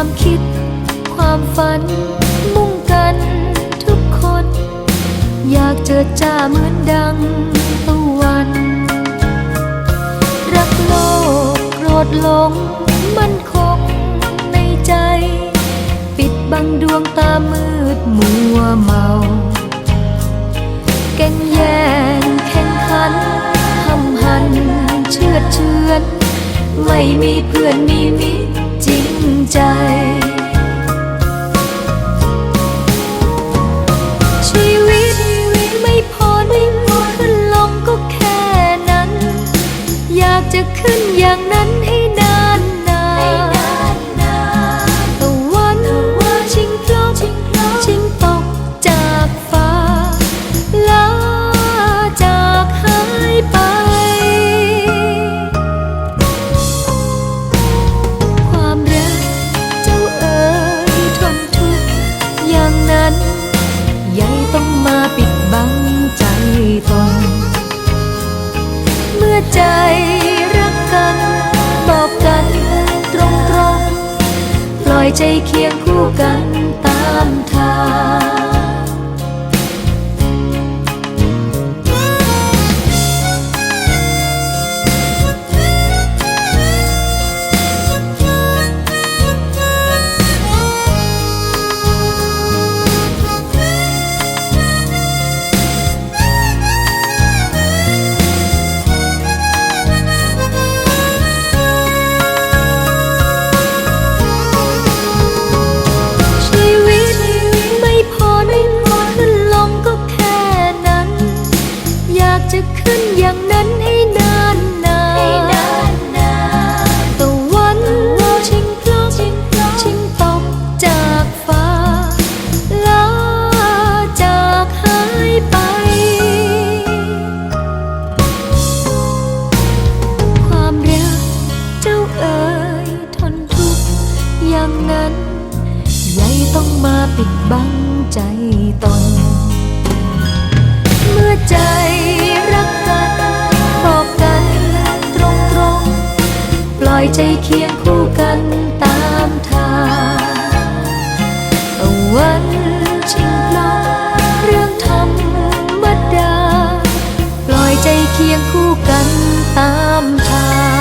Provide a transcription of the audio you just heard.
ความคิด ความฝัน มุ่งกันทุกคน อยากเจอจ้าเหมือนดังตะวัน รักโลกโกรธหลง มันคงในใจ ปิดบังดวงตามืดมัวเมาแก่งแย่งแข่งขันทำหันเชื่อเชือน ไม่มีเพื่อนมีมิตร จริงใจ ชีวิตไม่พอนิ่งขึ้นลงก็แค่นั้น อยากจะขึ้นอย่างนั้นให้ ใจรักกันบอกกันตรงตรงๆปล่อยใจเคียงคู่กันตามทาง มาปิดบังใจตน เมื่อใจรักกัน บอกกันตรงตรงๆปล่อยใจเคียงคู่กันตามทางตะวันชิงพลบเรื่องธรรมดา ปล่อยใจเคียงคู่กันตามทาง